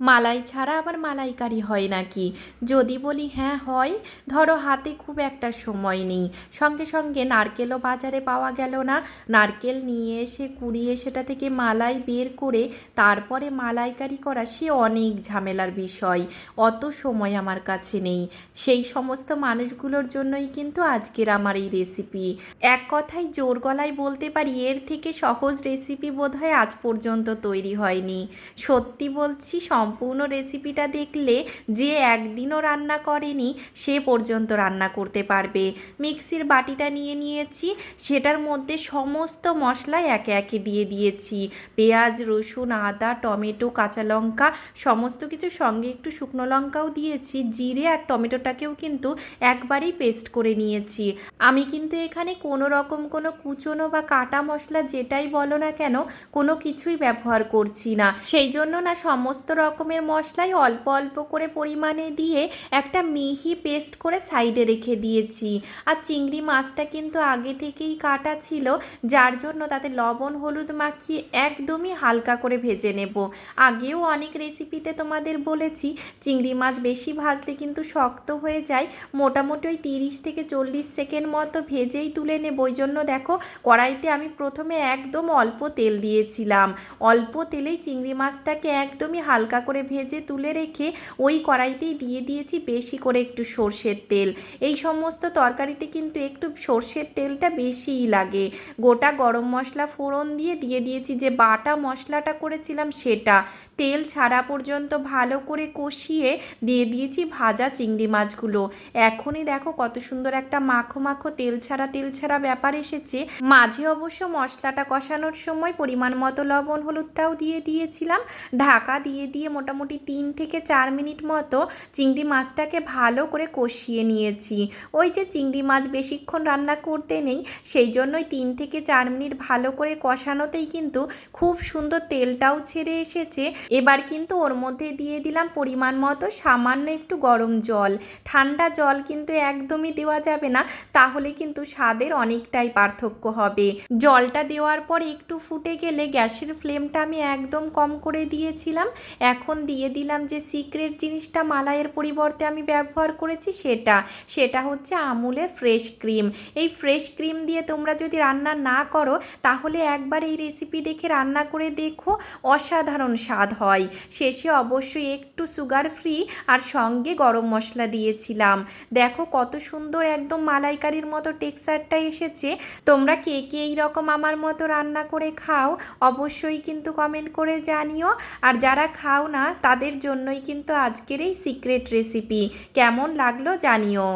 মালাই ছাড়া আবার মালাইকারি হয় নাকি? যদি বলি হ্যাঁ হয়। ধরো হাতে খুব একটা সময় নেই। সঙ্গে সঙ্গে নারকেলও বাজারে পাওয়া গেল না। নারকেল নিয়ে এসে, কুড়িয়ে সেটা থেকে মালাই বের করে তারপরে মালাইকারি করা সে অনেক ঝামেলার বিষয়। অত সময় আমার কাছে নেই। সেই সমস্ত মানুষগুলোর জন্যই কিন্তু আজকের আমার এই রেসিপি এক কথায় জোর গলায় বলতে পারি, এর থেকে সহজ রেসিপি বোধহয় আজ পর্যন্ত তৈরি হয়নি। সত্যি বলছি সম্পূর্ণ রেসিপিটা দেখলে যে একদিনও রান্না করেনি, সে পর্যন্ত রান্না করতে পারবে। মিক্সির বাটিটা নিয়ে নিয়েছি, সেটার মধ্যে সমস্ত মশলা একে একে দিয়ে দিয়েছি। পেঁয়াজ, রসুন, আদা, টমেটো, কাঁচা লঙ্কা, সমস্ত কিছু সঙ্গে একটু শুকনো লঙ্কাও দিয়েছি, জিরে আর টমেটোটাকেও কিন্তু একবারেই পেস্ট করে নিয়েছি। আমি কিন্তু এখানে কোনো রকম কোনো কুচনো বা কাটা মশলা যেটাই বলো না কেন, কোনো কিছুই ব্যবহার করছি না। সেই জন্য না সমস্ত রকমের মশলাই অল্প অল্প করে পরিমাণে দিয়ে একটা মিহি পেস্ট করে সাইডে রেখে দিয়েছি। আর চিংড়ি মাছটা কিন্তু আগে থেকেই কাটা ছিল, যার জন্য তাতে লবণ, হলুদ মাখিয়ে একদমই হালকা করে ভেজে নেব। আগেও অনেক রেসিপিতে তোমাদের বলেছি, চিংড়ি মাছ বেশি ভাজলে কিন্তু শক্ত হয়ে যায়। মোটামুটি ওই তিরিশ থেকে চল্লিশ সেকেন্ড মতো ভেজেই তুলে নেব। ওই জন্য দেখো, কড়াইতে আমি প্রথমে একদম অল্প তেল দিয়েছিলাম। অল্প তেলেই চিংড়ি মাছটাকে একদমই হালকা করে ভেজে তুলে রেখে ওই কড়াইতেই দিয়ে দিয়েছি বেশি করে একটু সর্ষের তেল। এই সমস্ত তরকারিতে কিন্তু একটু সর্ষের তেলটা বেশিই লাগে। গোটা গরম মশলা ফোড়ন দিয়ে দিয়ে দিয়েছি যে বাটা মশলাটা করেছিলাম সেটা। তেল ছাড়া পর্যন্ত ভালো করে কষিয়ে দিয়ে দিয়েছি ভাজা চিংড়ি মাছগুলো। এখনই দেখো কত সুন্দর একটা মাখো মাখো তেল ছাড়া তেল ছাড়া ব্যাপার এসেছে। মাঝে অবশ্য মশলাটা কষানোর সময় পরিমাণ মতো লবণ, হলুদটাও দিয়ে দিয়েছিলাম। ঢাকা দিয়ে দিয়ে মোটামুটি তিন থেকে চার মিনিট মতো চিংড়ি মাছটাকে ভালো করে কষিয়ে নিয়েছি। ওই যে চিংড়ি মাছ বেশিক্ষণ রান্না করতে নেই, সেই জন্যই তিন থেকে চার মিনিট ভালো করে কষানোতেই কিন্তু খুব সুন্দর তেলটাও ছেড়ে এসেছে। এবার কিন্তু ওর মধ্যে দিয়ে দিলাম পরিমাণ মতো সামান্য একটু গরম জল। ঠান্ডা জল কিন্তু একদমই দেওয়া যাবে না, তাহলে কিন্তু স্বাদের অনেকটাই পার্থক্য হবে। জলটা দেওয়ার পর একটু ফুটে গেলে গ্যাসের ফ্লেমটা আমি একদম কম করে দিয়েছিলাম। এখন দিয়ে দিলাম যে সিক্রেট জিনিসটা মালাইয়ের পরিবর্তে আমি ব্যবহার করেছি সেটা। সেটা হচ্ছে আমুলের ফ্রেশ ক্রিম এই ফ্রেশ ক্রিম দিয়ে তোমরা যদি রান্না না করো, তাহলে একবার এই রেসিপি দেখে রান্না করে দেখো, অসাধারণ স্বাদ হয়। শেষে অবশ্যই একটু সুগার ফ্রি আর সঙ্গে গরম মশলা দিয়েছিলাম। দেখো কত সুন্দর একদম মালাইকারির মতো টেক্সচারটা এসেছে। তোমরা কে কে এইরকম আমার মতো রান্না করে খাও, অবশ্যই কিন্তু কমেন্ট করে জানিও। আর যারা খাও না তাদের জন্যই কিন্তু আজকের এই সিক্রেট রেসিপি কেমন লাগল জানিও।